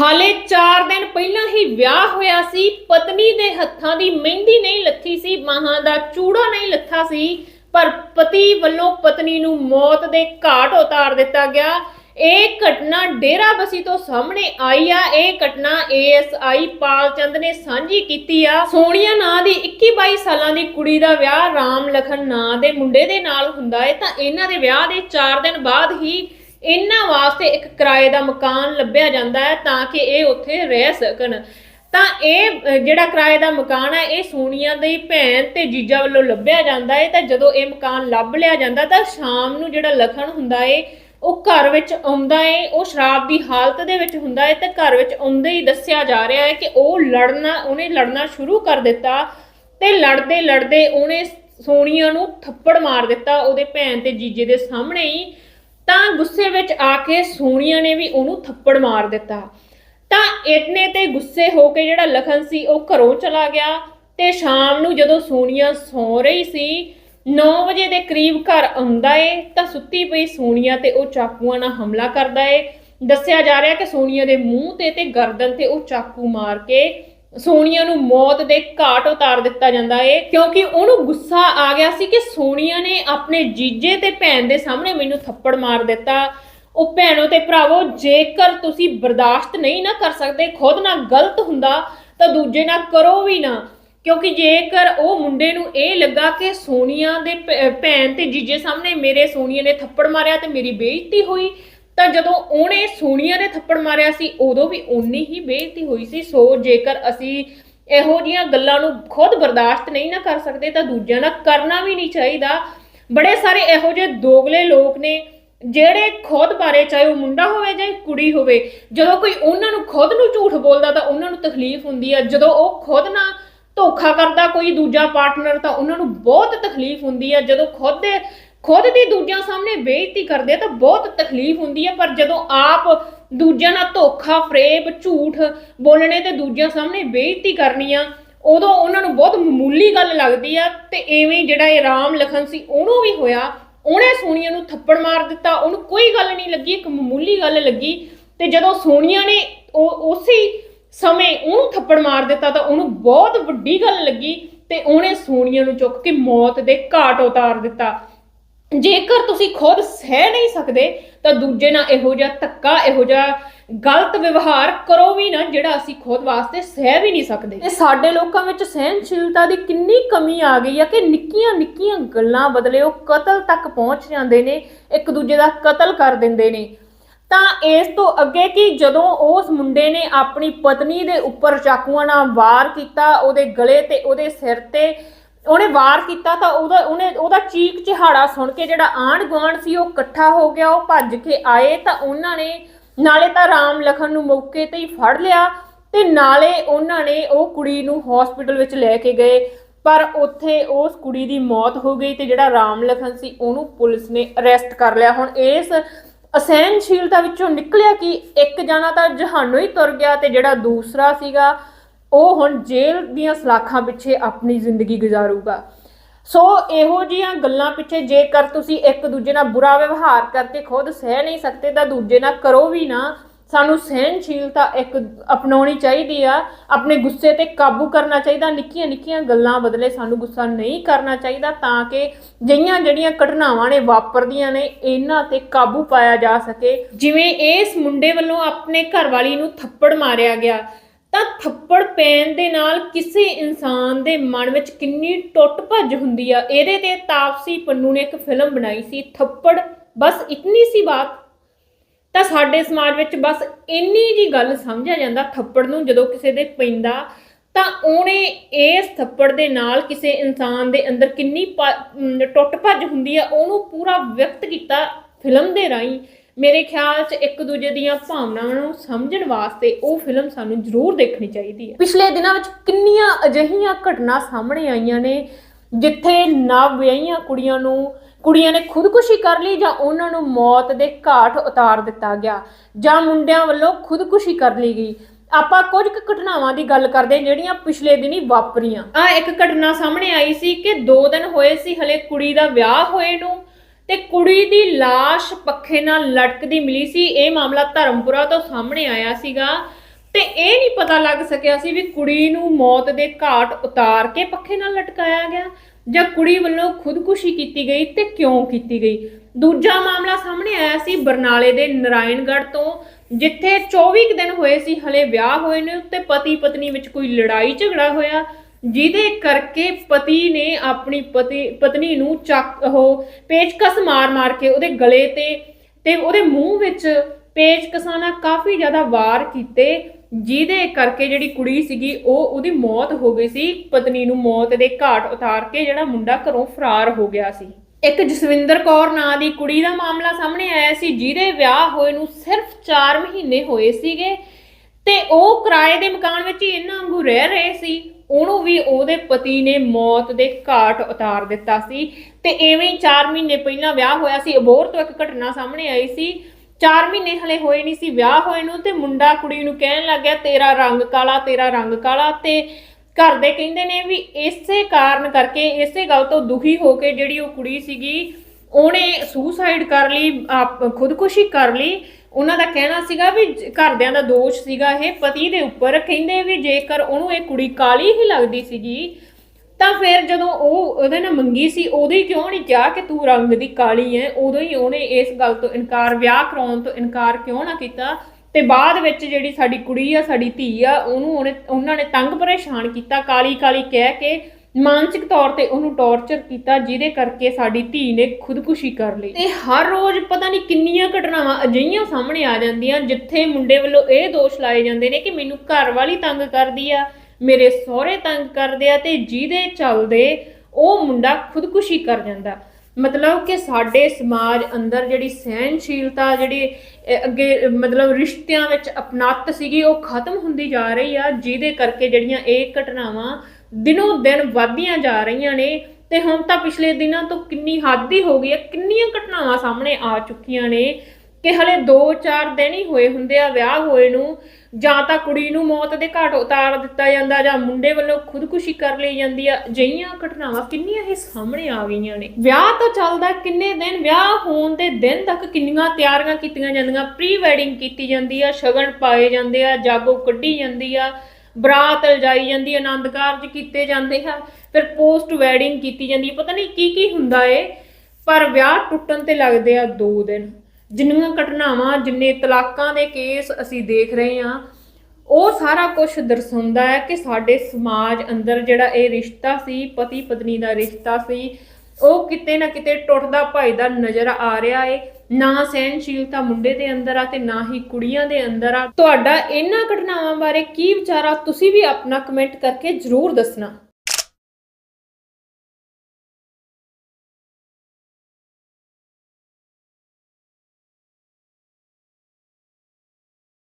ਹਾਲੇ 4 ਦਿਨ ਪਹਿਲਾਂ ਹੀ ਵਿਆਹ ਹੋਇਆ ਸੀ, ਪਤਨੀ ਦੇ ਹੱਥਾਂ ਦੀ ਮਹਿੰਦੀ ਨਹੀਂ ਲੱਥੀ ਸੀ ਬਾਹਾਂ ਦਾ ਚੂੜਾ ਨਹੀਂ ਲੱਥਾ ਸੀ, ਪਰ ਪਤੀ ਵੱਲੋਂ ਪਤਨੀ ਨੂੰ ਮੌਤ ਦੇ ਘਾਟ ਉਤਾਰ ਦਿੱਤਾ ਗਿਆ। ਇਹ ਘਟਨਾ ਡੇਰਾ ਬਸੀ ਤੋਂ ਸਾਹਮਣੇ ਆਈ ਆ। ਇਹ ਘਟਨਾ ਏਐਸਆਈ ਪਾਲ ਚੰਦ ਨੇ ਸਾਂਝੀ ਕੀਤੀ ਆ। ਸੋਨੀਆ ਨਾਂ ਦੀ 21 22 ਸਾਲਾਂ ਦੀ ਕੁੜੀ ਦਾ ਵਿਆਹ ਰਾਮ ਲਖਨ ਨਾਂ ਦੇ ਮੁੰਡੇ ਦੇ ਨਾਲ ਹੁੰਦਾ ਹੈ। ਤਾਂ ਇਹਨਾਂ ਦੇ ਵਿਆਹ ਦੇ 4 ਦਿਨ ਬਾਅਦ ਹੀ ਇਹਨਾਂ ਵਾਸਤੇ ਇੱਕ ਕਿਰਾਏ ਦਾ ਮਕਾਨ ਲੱਭਿਆ ਜਾਂਦਾ ਹੈ ਤਾਂ ਕਿ ਇਹ ਉੱਥੇ ਰਹਿ ਸਕਣ। ਤਾਂ ਇਹ ਜਿਹੜਾ ਕਿਰਾਏ ਦਾ ਮਕਾਨ ਹੈ, ਇਹ ਸੋਨੀਆ ਦੀ ਭੈਣ ਤੇ ਜੀਜਾ ਵੱਲੋਂ ਲੱਭਿਆ ਜਾਂਦਾ ਹੈ। ਤਾਂ ਜਦੋਂ ਇਹ ਮਕਾਨ ਲੱਭ ਲਿਆ ਜਾਂਦਾ, ਤਾਂ ਸ਼ਾਮ ਨੂੰ ਜਿਹੜਾ ਲਖਣ ਹੁੰਦਾ ਹੈ ਉਹ ਘਰ ਵਿੱਚ ਆਉਂਦਾ ਏ। ਉਹ ਸ਼ਰਾਬ ਦੀ ਹਾਲਤ ਦੇ ਵਿੱਚ ਹੁੰਦਾ ਹੈ ਤੇ ਘਰ ਵਿੱਚ ਆਉਂਦੇ ਹੀ ਦੱਸਿਆ ਜਾ ਰਿਹਾ ਹੈ ਕਿ ਉਹ ਲੜਨਾ, ਉਹਨੇ ਲੜਨਾ ਸ਼ੁਰੂ ਕਰ ਦਿੱਤਾ ਤੇ ਲੜਦੇ ਲੜਦੇ ਉਹਨੇ ਸੋਨੀਆ ਨੂੰ ਥੱਪੜ ਮਾਰ ਦਿੱਤਾ ਉਹਦੇ ਭੈਣ ਤੇ ਜੀਜੇ ਦੇ ਸਾਹਮਣੇ ਹੀ। ਤਾਂ ਗੁੱਸੇ ਵਿੱਚ ਆ ਕੇ ਸੋਨੀਆ ਨੇ ਵੀ ਉਹਨੂੰ ਥੱਪੜ ਮਾਰ ਦਿੱਤਾ। ਤਾਂ ਇਤਨੇ ਤੇ ਗੁੱਸੇ ਹੋ ਕੇ ਜਿਹੜਾ ਲਖਨ ਸੀ, ਉਹ ਘਰੋਂ ਚਲਾ ਗਿਆ ਤੇ ਸ਼ਾਮ ਨੂੰ ਜਦੋਂ ਸੋਨੀਆ ਸੌ ਰਹੀ ਸੀ 9 ਵਜੇ ਦੇ ਕਰੀਬ ਘਰ ਆਉਂਦਾ ਏ, ਤਾਂ ਸੁੱਤੀ ਪਈ ਸੋਨੀਆ ਤੇ ਉਹ ਚਾਕੂਆਂ ਨਾਲ ਹਮਲਾ ਕਰਦਾ ਏ। ਦੱਸਿਆ ਜਾ ਰਿਹਾ ਕਿ ਸੋਨੀਆ ਦੇ ਮੂੰਹ ਤੇ ਤੇ ਗਰਦਨ ਤੇ ਉਹ ਚਾਕੂ ਮਾਰ ਕੇ ਸੋਨੀਆ ਨੂੰ ਮੌਤ ਦੇ ਘਾਟ ਉਤਾਰ ਦਿੱਤਾ ਜਾਂਦਾ ਏ, ਕਿਉਂਕਿ ਉਹਨੂੰ ਗੁੱਸਾ ਆ ਗਿਆ ਸੀ ਕਿ ਸੋਨੀਆ ਨੇ ਆਪਣੇ ਜੀਜੇ ਤੇ ਭੈਣ ਦੇ ਸਾਹਮਣੇ ਮੈਨੂੰ ਥੱਪੜ ਮਾਰ ਦਿੱਤਾ। ਉਹ ਭੈਣੋ ਤੇ ਭਰਾਵੋ, ਜੇਕਰ ਤੁਸੀਂ ਬਰਦਾਸ਼ਤ ਨਹੀਂ ਨਾ ਕਰ ਸਕਦੇ, ਖੁਦ ਨਾਲ ਗਲਤ ਹੁੰਦਾ, ਤਾਂ ਦੂਜੇ ਨਾਲ ਕਰੋ ਵੀ ਨਾ। ਕਿਉਂਕਿ ਜੇਕਰ ਉਹ ਮੁੰਡੇ ਨੂੰ ਇਹ ਲੱਗਾ ਕਿ ਸੋਨੀਆ ਦੇ ਭੈਣ ਤੇ ਜੀਜੇ ਸਾਹਮਣੇ ਮੇਰੇ ਸੋਨੀਆ ਨੇ ਥੱਪੜ ਮਾਰਿਆ ਤੇ ਮੇਰੀ ਬੇਇੱਜ਼ਤੀ ਹੋਈ ਤਾਂ ਜਦੋਂ ਉਹਨੇ ਸੋਨੀਆ ਦੇ ਥੱਪੜ ਮਾਰਿਆ ਸੀ, ਉਦੋਂ ਵੀ ਓਨੀ ਹੀ ਬੇਇੱਜ਼ਤੀ ਹੋਈ ਸੀ। ਸੋ ਜੇਕਰ ਅਸੀਂ ਇਹੋ ਜੀਆਂ ਗੱਲਾਂ ਨੂੰ ਖੁਦ ਬਰਦਾਸ਼ਤ ਨਹੀਂ ਨਾ ਕਰ ਸਕਦੇ, ਤਾਂ ਦੂਜਿਆਂ ਨਾਲ ਕਰਨਾ ਵੀ ਨਹੀਂ ਚਾਹੀਦਾ। ਬੜੇ ਸਾਰੇ ਇਹੋ ਜਿਹੇ ਦੋਗਲੇ ਲੋਕ ਨੇ, ਜਿਹੜੇ ਖੁਦ ਬਾਰੇ ਚਾਹੇ ਉਹ ਮੁੰਡਾ ਹੋਵੇ ਜਾਂ ਕੁੜੀ ਹੋਵੇ, ਜਦੋਂ ਕੋਈ ਉਹਨਾਂ ਨੂੰ ਖੁਦ ਨੂੰ ਝੂਠ ਬੋਲਦਾ, ਤਾਂ ਉਹਨਾਂ ਨੂੰ ਤਕਲੀਫ ਹੁੰਦੀ ਆ। ਜਦੋਂ ਉਹ ਖੁਦ ਨਾ ਧੋਖਾ ਕਰਦਾ ਕੋਈ ਦੂਜਾ ਪਾਰਟਨਰ, ਤਾਂ ਉਹਨਾਂ ਨੂੰ ਬਹੁਤ ਤਕਲੀਫ ਹੁੰਦੀ ਆ। ਜਦੋਂ ਖੁਦ ਦੇ ਖੁਦ ਦੀ ਦੂਜਿਆਂ ਸਾਹਮਣੇ ਬੇਇੱਜ਼ਤੀ ਕਰਦੇ ਆ ਤਾਂ ਬਹੁਤ ਤਕਲੀਫ ਹੁੰਦੀ ਹੈ ਪਰ ਜਦੋਂ ਆਪ ਦੂਜਿਆਂ ਨਾਲ ਧੋਖਾ, ਫਰੇਬ, ਝੂਠ ਬੋਲਣੇ ਤੇ ਦੂਜਿਆਂ ਸਾਹਮਣੇ ਬੇਇੱਜ਼ਤੀ ਕਰਨੀ ਆ, ਉਦੋਂ ਉਹਨਾਂ ਨੂੰ ਬਹੁਤ ਮਾਮੂਲੀ ਗੱਲ ਲੱਗਦੀ ਆ ਤੇ ਐਵੇਂ ਜਿਹੜਾ ਇਹ ਰਾਮ ਲਖਨ ਸੀ ਉਹਨੂੰ ਵੀ ਹੋਇਆ, ਉਹਨੇ ਸੋਨੀਆ ਨੂੰ ਥੱਪੜ ਮਾਰ ਦਿੱਤਾ, ਉਹਨੂੰ ਕੋਈ ਗੱਲ ਨਹੀਂ ਲੱਗੀ, ਇੱਕ ਮਾਮੂਲੀ ਗੱਲ ਲੱਗੀ ਤੇ ਜਦੋਂ ਸੋਨੀਆ ਨੇ ਉਹ, ਉਸੇ ਸਮੇਂ ਉਹਨੂੰ ਥੱਪੜ ਮਾਰ ਦਿੱਤਾ ਤਾਂ ਉਹਨੂੰ ਬਹੁਤ ਵੱਡੀ ਗੱਲ ਲੱਗੀ ਤੇ ਉਹਨੇ ਸੋਨੀਆ ਨੂੰ ਚੁੱਕ ਕੇ ਮੌਤ ਦੇ ਘਾਟ ਉਤਾਰ ਦਿੱਤਾ। ਜੇਕਰ ਤੁਸੀਂ ਖੁਦ ਸਹਿ ਨਹੀਂ ਸਕਦੇ, ਤਾਂ ਦੂਜੇ ਨਾਲ ਇਹੋ ਜਿਹਾ ਧੱਕਾ, ਇਹੋ ਜਿਹਾ ਗਲਤ ਵਿਵਹਾਰ ਕਰੋ ਵੀ ਨਾ, ਜਿਹੜਾ ਅਸੀਂ ਖੁਦ ਵਾਸਤੇ ਸਹਿ ਵੀ ਨਹੀਂ ਸਕਦੇ। ਇਹ ਸਾਡੇ ਲੋਕਾਂ ਵਿੱਚ ਸਹਿਨਸ਼ੀਲਤਾ ਦੀ ਕਿੰਨੀ ਕਮੀ ਆ ਗਈ ਆ ਕਿ ਨਿੱਕੀਆਂ ਨਿੱਕੀਆਂ ਗੱਲਾਂ ਬਦਲੇ ਉਹ ਕਤਲ ਤੱਕ ਪਹੁੰਚ ਜਾਂਦੇ ਨੇ, ਇੱਕ ਦੂਜੇ ਦਾ ਕਤਲ ਕਰ ਦਿੰਦੇ ਨੇ। ਤਾਂ ਇਸ ਤੋਂ ਅੱਗੇ ਕਿ ਜਦੋਂ ਉਸ ਮੁੰਡੇ ਨੇ ਆਪਣੀ ਪਤਨੀ ਦੇ ਉੱਪਰ ਚਾਕੂਆਂ ਨਾਲ ਵਾਰ ਕੀਤਾ, ਉਹਦੇ ਗਲੇ ਤੇ, ਉਹਦੇ ਸਿਰ ਤੇ ਉਹਨੇ ਵਾਰ ਕੀਤਾ ਤਾਂ ਉਹਦਾ ਉਹਨੇ ਉਹਦਾ ਚੀਕ ਚਿਹਾੜਾ ਸੁਣ ਕੇ ਜਿਹੜਾ ਆਂਢ ਗੁਆਂਢ ਸੀ ਉਹ ਇਕੱਠਾ ਹੋ ਗਿਆ, ਉਹ ਭੱਜ ਕੇ ਆਏ ਤਾਂ ਉਹਨਾਂ ਨੇ ਨਾਲੇ ਤਾਂ ਰਾਮ ਲਖਨ ਨੂੰ ਮੌਕੇ ਤੇ ਹੀ ਫੜ ਲਿਆ ਤੇ ਨਾਲੇ ਉਹਨਾਂ ਨੇ ਉਹ ਕੁੜੀ ਨੂੰ ਹਸਪੀਟਲ ਵਿੱਚ ਲੈ ਕੇ ਗਏ, ਪਰ ਉੱਥੇ ਉਸ ਕੁੜੀ ਦੀ ਮੌਤ ਹੋ ਗਈ ਤੇ ਜਿਹੜਾ ਰਾਮ ਲਖਨ ਸੀ ਉਹਨੂੰ ਪੁਲਿਸ ਨੇ ਅਰੈਸਟ ਕਰ ਲਿਆ। ਹੁਣ ਇਸ ਅਸਹਿਣਸ਼ੀਲਤਾ ਵਿੱਚੋਂ ਨਿਕਲਿਆ ਕਿ ਇੱਕ ਜਣਾ ਤਾਂ ਜਹਾਨੋਂ ਹੀ ਤੁਰ ਗਿਆ ਤੇ ਜਿਹੜਾ ਦੂਸਰਾ ਸੀਗਾ ਉਹ ਹੁਣ ਜੇਲ੍ਹ ਦੀਆਂ ਸਲਾਖਾਂ ਪਿੱਛੇ ਆਪਣੀ ਜ਼ਿੰਦਗੀ ਗੁਜ਼ਾਰੂਗਾ। ਸੋ ਇਹੋ ਜਿਹੀਆਂ ਗੱਲਾਂ ਪਿੱਛੇ ਜੇਕਰ ਤੁਸੀਂ ਇੱਕ ਦੂਜੇ ਨਾਲ ਬੁਰਾ ਵਿਵਹਾਰ ਕਰਕੇ ਖੁਦ ਸਹਿ ਨਹੀਂ ਸਕਦੇ ਤਾਂ ਦੂਜੇ ਨਾਲ ਕਰੋ ਵੀ ਨਾ। ਸਾਨੂੰ ਸਹਿਨਸ਼ੀਲਤਾ ਇੱਕ ਅਪਣਾਉਣੀ ਚਾਹੀਦੀ ਆ। ਆਪਣੇ ਗੁੱਸੇ ਤੇ ਕਾਬੂ ਕਰਨਾ ਚਾਹੀਦਾ। ਨਿੱਕੀਆਂ ਨਿੱਕੀਆਂ ਗੱਲਾਂ ਬਦਲੇ ਸਾਨੂੰ ਗੁੱਸਾ ਨਹੀਂ ਕਰਨਾ ਚਾਹੀਦਾ ਤਾਂ ਕਿ ਜਿਹੀਆਂ ਜਿਹੜੀਆਂ ਘਟਨਾਵਾਂ ਨੇ ਵਾਪਰਦੀਆਂ ਨੇ, ਇਹਨਾਂ ਤੇ ਕਾਬੂ ਪਾਇਆ ਜਾ ਸਕੇ। ਜਿਵੇਂ ਇਸ ਮੁੰਡੇ ਵੱਲੋਂ ਆਪਣੇ ਘਰਵਾਲੀ ਨੂੰ ਥੱਪੜ ਮਾਰਿਆ ਗਿਆ। ਤਾਂ ਥੱਪੜ ਪੈਣ ਦੇ ਨਾਲ ਕਿਸੇ ਇਨਸਾਨ ਦੇ ਮਨ ਵਿੱਚ ਕਿੰਨੀ ਟੁੱਟ ਭੱਜ ਹੁੰਦੀ ਆ, ਇਹਦੇ ਤੇ ਤਾਪਸੀ ਪੰਨੂ ਨੇ ਇੱਕ ਫਿਲਮ ਬਣਾਈ ਸੀ, ਥੱਪੜ। ਬਸ ਇਤਨੀ ਸੀ ਬਾਤ। ਤਾਂ ਸਾਡੇ ਸਮਾਜ ਵਿੱਚ ਬਸ ਇੰਨੀ ਜੀ ਗੱਲ ਸਮਝਿਆ ਜਾਂਦਾ ਥੱਪੜ ਨੂੰ, ਜਦੋਂ ਕਿਸੇ ਦੇ ਪੈਂਦਾ, ਤਾਂ ਉਹਨੇ ਇਸ ਥੱਪੜ ਦੇ ਨਾਲ ਕਿਸੇ ਇਨਸਾਨ ਦੇ ਅੰਦਰ ਕਿੰਨੀ ਪ- ਟੁੱਟ ਭੱਜ ਹੁੰਦੀ ਆ, ਉਹਨੂੰ ਪੂਰਾ ਵਿਅਕਤ ਕੀਤਾ ਫਿਲਮ ਦੇ ਰਾਹੀਂ। ਮੇਰੇ ਖਿਆਲ 'ਚ ਇੱਕ ਦੂਜੇ ਦੀਆਂ ਭਾਵਨਾਵਾਂ ਨੂੰ ਸਮਝਣ ਵਾਸਤੇ ਉਹ ਫਿਲਮ ਸਾਨੂੰ ਜ਼ਰੂਰ ਦੇਖਣੀ ਚਾਹੀਦੀ ਹੈ। ਪਿਛਲੇ ਦਿਨਾਂ ਵਿੱਚ ਕਿੰਨੀਆਂ ਅਜਿਹੀਆਂ ਘਟਨਾ ਸਾਹਮਣੇ ਆਈਆਂ ਨੇ, ਜਿੱਥੇ ਨਾ ਵਿਆਹੀਆਂ ਕੁੜੀਆਂ ਨੂੰ, ਕੁੜੀਆਂ ਨੇ ਖੁਦਕੁਸ਼ੀ ਕਰ ਲਈ ਜਾਂ ਉਹਨਾਂ ਨੂੰ ਮੌਤ ਦੇ ਘਾਟ ਉਤਾਰ ਦਿੱਤਾ ਗਿਆ, ਜਾਂ ਮੁੰਡਿਆਂ ਵੱਲੋਂ ਖੁਦਕੁਸ਼ੀ ਕਰ ਲਈ ਗਈ। ਆਪਾਂ ਕੁਝ ਕੁ ਘਟਨਾਵਾਂ ਦੀ ਗੱਲ ਕਰਦੇ ਹਾਂ ਜਿਹੜੀਆਂ ਪਿਛਲੇ ਦਿਨੀ ਵਾਪਰੀਆਂ। ਆ ਇੱਕ ਘਟਨਾ ਸਾਹਮਣੇ ਆਈ ਸੀ ਕਿ 2 ਦਿਨ ਹੋਏ ਸੀ, ਹਲੇ ਕੁੜੀ ਦਾ ਵਿਆਹ ਹੋਏ ਨੂੰ। ਤੇ ਕੁੜੀ ਦੀ লাশ ਪੱਖੇ ਨਾਲ ਲਟਕਦੀ ਮਿਲੀ ਸੀ। ਇਹ ਮਾਮਲਾ ਧਰਮਪੁਰਾ ਤੋਂ ਸਾਹਮਣੇ ਆਇਆ ਸੀਗਾ ਤੇ ਇਹ ਨਹੀਂ ਪਤਾ ਲੱਗ ਸਕਿਆ ਸੀ ਵੀ ਕੁੜੀ ਨੂੰ ਮੌਤ ਦੇ ਘਾਟ ਉਤਾਰ ਕੇ ਪੱਖੇ ਨਾਲ ਲਟਕਾਇਆ ਗਿਆ ਜਾਂ ਕੁੜੀ ਵੱਲੋਂ ਖੁਦਕੁਸ਼ੀ ਕੀਤੀ ਗਈ ਤੇ ਕਿਉਂ ਕੀਤੀ ਗਈ। ਦੂਜਾ ਮਾਮਲਾ ਸਾਹਮਣੇ ਆਇਆ ਸੀ ਬਰਨਾਲੇ ਦੇ ਨਰਾਇਣਗੜ੍ਹ ਤੋਂ, ਜਿੱਥੇ 24 ਕੁ ਦਿਨ ਹੋਏ ਸੀ, ਹਲੇ ਵਿਆਹ ਹੋਏ ਨੇ ਤੇ ਪਤੀ ਪਤਨੀ ਵਿੱਚ ਕੋਈ ਲੜਾਈ ਝਗੜਾ ਹੋਇਆ ਜਿਹਦੇ ਕਰਕੇ ਪਤੀ ਨੇ ਆਪਣੀ ਪਤੀ, ਪਤਨੀ ਨੂੰ ਚੱਕ, ਉਹ ਪੇਚਕਸ ਮਾਰ-ਮਾਰ ਕੇ ਉਹਦੇ ਗਲੇ ਤੇ ਤੇ ਉਹਦੇ ਮੂੰਹ ਵਿੱਚ ਪੇਚਕਸਾਂ ਨਾਲ ਕਾਫੀ ਜ਼ਿਆਦਾ ਵਾਰ ਕੀਤੇ, ਜਿਹਦੇ ਕਰਕੇ ਜਿਹੜੀ ਕੁੜੀ ਸੀਗੀ ਉਹ ਉਹਦੀ ਮੌਤ ਹੋ ਗਈ ਸੀ। ਪਤਨੀ ਨੂੰ ਮੌਤ ਦੇ ਘਾਟ ਉਤਾਰ ਕੇ ਜਿਹੜਾ ਮੁੰਡਾ ਘਰੋਂ ਫਰਾਰ ਹੋ ਗਿਆ ਸੀ। ਇੱਕ ਜਸਵਿੰਦਰ ਕੌਰ ਨਾਂ ਦੀ ਕੁੜੀ ਦਾ ਮਾਮਲਾ ਸਾਹਮਣੇ ਆਇਆ ਸੀ, ਜਿਹਦੇ ਵਿਆਹ ਹੋਏ ਨੂੰ ਸਿਰਫ 4 ਮਹੀਨੇ ਹੋਏ ਸੀਗੇ, ਤੇ ਉਹ ਕਿਰਾਏ ਦੇ ਮਕਾਨ ਵਿੱਚ ਹੀ ਇਹਨਾਂ ਵਾਂਗੂ ਰਹਿ ਰਹੇ ਸੀ। ਉਹਨੂੰ ਵੀ ਉਹਦੇ ਪਤੀ ਨੇ ਮੌਤ ਦੇ ਘਾਟ ਉਤਾਰ ਦਿੱਤਾ ਸੀ। ਤੇ ਐਵੇਂ ਹੀ 4 ਮਹੀਨੇ ਪਹਿਲਾਂ ਵਿਆਹ ਹੋਇਆ ਸੀ। ਅਬੋਰ ਤੋਂ ਇੱਕ ਘਟਨਾ ਸਾਹਮਣੇ ਆਈ ਸੀ। 4 ਮਹੀਨੇ ਹਲੇ ਹੋਏ ਨਹੀਂ ਸੀ ਵਿਆਹ ਹੋਏ ਨੂੰ ਤੇ ਮੁੰਡਾ ਕੁੜੀ ਨੂੰ ਕਹਿਣ ਲੱਗ ਗਿਆ ਤੇਰਾ ਰੰਗ ਕਾਲਾ, ਤੇਰਾ ਰੰਗ ਕਾਲਾ। ਤੇ ਘਰ ਦੇ ਕਹਿੰਦੇ ਨੇ ਵੀ ਇਸੇ ਕਾਰਨ ਕਰਕੇ ਇਸੇ ਗੱਲ ਤੋਂ ਦੁਖੀ ਹੋ ਕੇ ਜਿਹੜੀ ਉਹ ਕੁੜੀ ਸੀਗੀ ਉਹਨੇ ਸੁਸਾਈਡ ਕਰ ਲਈ, ਆਪ ਖੁਦਕੁਸ਼ੀ ਕਰ ਲਈ। ਉਹਨਾਂ ਦਾ ਕਹਿਣਾ ਸੀਗਾ ਵੀ ਜ- ਘਰਦਿਆਂ ਦਾ ਦੋਸ਼ ਸੀਗਾ ਇਹ। ਪਤੀ ਦੇ ਉੱਪਰ ਕਹਿੰਦੇ ਵੀ ਜੇਕਰ ਉਹਨੂੰ ਇਹ ਕੁੜੀ ਕਾਲੀ ਹੀ ਲੱਗਦੀ ਸੀਗੀ, ਤਾਂ ਫਿਰ ਜਦੋਂ ਉਹ ਉਹਦੇ ਨਾਲ ਮੰਗੀ ਸੀ, ਉਦੋਂ ਹੀ ਕਿਉਂ ਨਹੀਂ ਕਿਹਾ ਕਿ ਤੂੰ ਰੰਗ ਦੀ ਕਾਲੀ ਹੈ ਉਦੋਂ ਹੀ ਉਹਨੇ ਇਸ ਗੱਲ ਤੋਂ ਇਨਕਾਰ, ਵਿਆਹ ਕਰਾਉਣ ਤੋਂ ਇਨਕਾਰ ਕਿਉਂ ਨਾ ਕੀਤਾ? ਤੇ ਬਾਅਦ ਵਿੱਚ ਜਿਹੜੀ ਸਾਡੀ ਕੁੜੀ ਆ, ਸਾਡੀ ਧੀ ਆ, ਉਹਨੂੰ ਉਹਨੇ, ਉਹਨਾਂ ਨੇ ਤੰਗ ਪਰੇਸ਼ਾਨ ਕੀਤਾ ਕਾਲੀ ਕਾਲੀ ਕਹਿ ਕੇ ਮਾਨਸਿਕ ਤੌਰ ਤੇ ਉਹਨੂੰ ਟੌਰਚਰ ਕੀਤਾ, ਜਿਹਦੇ ਕਰਕੇ ਸਾਡੀ ਧੀ ਨੇ ਖੁਦਕੁਸ਼ੀ ਕਰ ਲਈ। ਤੇ ਹਰ ਰੋਜ਼ ਪਤਾ ਨਹੀਂ ਕਿੰਨੀਆਂ ਘਟਨਾਵਾਂ ਅਜਿਹੀਆਂ ਸਾਹਮਣੇ ਆ ਜਾਂਦੀਆਂ, ਜਿੱਥੇ ਮੁੰਡੇ ਵੱਲੋਂ ਇਹ ਦੋਸ਼ ਲਾਏ ਜਾਂਦੇ ਨੇ ਕਿ ਮੈਨੂੰ ਘਰ ਵਾਲੀ ਤੰਗ ਕਰਦੀ ਆ, ਮੇਰੇ ਸਹੁਰੇ ਤੰਗ ਕਰਦੇ ਆ ਤੇ ਜਿਹਦੇ ਚੱਲਦੇ ਉਹ ਮੁੰਡਾ ਖੁਦਕੁਸ਼ੀ ਕਰ ਜਾਂਦਾ। ਮਤਲਬ ਕਿ ਸਾਡੇ ਸਮਾਜ ਅੰਦਰ ਜਿਹੜੀ ਸਹਿਨਸ਼ੀਲਤਾ ਜਿਹੜੀ ਅੱਗੇ, ਮਤਲਬ ਰਿਸ਼ਤਿਆਂ ਵਿੱਚ ਅਪਣੱਤ ਸੀਗੀ, ਉਹ ਖਤਮ ਹੁੰਦੀ ਜਾ ਰਹੀ ਆ, ਜਿਹਦੇ ਕਰਕੇ ਜਿਹੜੀਆਂ ਇਹ ਘਟਨਾਵਾਂ ਦਿਨੋਂ ਦਿਨ ਵਧਦੀਆਂ ਜਾ ਰਹੀਆਂ ਨੇ ਤੇ ਹੁਣ ਤਾਂ ਪਿਛਲੇ ਦਿਨਾਂ ਤੋਂ ਕਿੰਨੀ ਹੱਦ ਹੀ ਹੋ ਗਈ ਹੈ, ਕਿੰਨੀਆਂ ਘਟਨਾਵਾਂ ਸਾਹਮਣੇ ਆ ਚੁੱਕੀਆਂ ਨੇ ਕਿ ਹਲੇ 2-4 ਦਿਨ ਹੀ ਹੋਏ ਹੁੰਦੇ ਆ ਵਿਆਹ ਹੋਏ ਨੂੰ, ਜਾਂ ਤਾਂ ਕੁੜੀ ਨੂੰ ਮੌਤ ਦੇ ਘਾਟ ਉਤਾਰ ਦਿੱਤਾ ਜਾਂਦਾ ਜਾਂ ਮੁੰਡੇ ਵੱਲੋਂ ਖੁਦਕੁਸ਼ੀ ਕਰ ਲਈ ਜਾਂਦੀ ਆ, ਅਜਿਹੀਆਂ ਘਟਨਾਵਾਂ ਕਿੰਨੀਆਂ ਹੀ ਸਾਹਮਣੇ ਆ ਗਈਆਂ ਨੇ। ਵਿਆਹ ਤਾਂ ਚੱਲਦਾ ਕਿੰਨੇ ਦਿਨ, ਵਿਆਹ ਹੋਣ ਦੇ ਦਿਨ ਤੱਕ ਕਿੰਨੀਆਂ ਤਿਆਰੀਆਂ ਕੀਤੀਆਂ ਜਾਂਦੀਆਂ ਪ੍ਰੀ ਵੈਡਿੰਗ ਕੀਤੀ ਜਾਂਦੀ ਆ, ਸ਼ਗਨ ਪਾਏ ਜਾਂਦੇ ਆ, ਜਾਗੋ ਕੱਢੀ ਜਾਂਦੀ ਆ ਬਰਾਤ ਲਜਾਈ ਜਾਂਦੀ, ਆਨੰਦ ਕਾਰਜ ਕੀਤੇ ਜਾਂਦੇ ਆ, ਫਿਰ ਪੋਸਟ ਵੈਡਿੰਗ ਕੀਤੀ ਜਾਂਦੀ ਆ। ਪਤਾ ਨਹੀਂ ਕੀ ਕੀ ਹੁੰਦਾ ਏ, ਪਰ ਵਿਆਹ ਟੁੱਟਣ ਤੇ ਲੱਗਦੇ ਆ 2 ਦਿਨ। ਜਿੰਨੀਆਂ ਘਟਨਾਵਾਂ, ਜਿੰਨੇ ਤਲਾਕਾਂ ਦੇ ਕੇਸ ਅਸੀਂ ਦੇਖ ਰਹੇ ਹਾਂ ਉਹ ਸਾਰਾ ਕੁਝ ਦਰਸਾਉਂਦਾ ਹੈ ਕਿ ਸਾਡੇ ਸਮਾਜ ਅੰਦਰ ਜਿਹੜਾ ਇਹ ਰਿਸ਼ਤਾ ਸੀ ਪਤੀ ਪਤਨੀ ਦਾ ਰਿਸ਼ਤਾ ਸੀ ਉਹ ਕਿਤੇ ਨਾ ਕਿਤੇ ਟੁੱਟਦਾ ਭਜਦਾ ਨਜ਼ਰ ਆ ਰਿਹਾ ਏ। ਨਾ ਸਹਿਨਸ਼ੀਲਤਾ ਮੁੰਡੇ ਦੇ ਅੰਦਰ ਆ ਤੇ ਨਾ ਹੀ ਕੁੜੀਆਂ ਦੇ ਅੰਦਰ ਆ। ਤੁਹਾਡਾ ਇਹਨਾਂ ਘਟਨਾਵਾਂ ਬਾਰੇ ਕੀ ਵਿਚਾਰ ਆ? ਤੁਸੀਂ ਵੀ ਆਪਣਾ ਕਮੈਂਟ ਕਰਕੇ ਜ਼ਰੂਰ ਦੱਸਣਾ।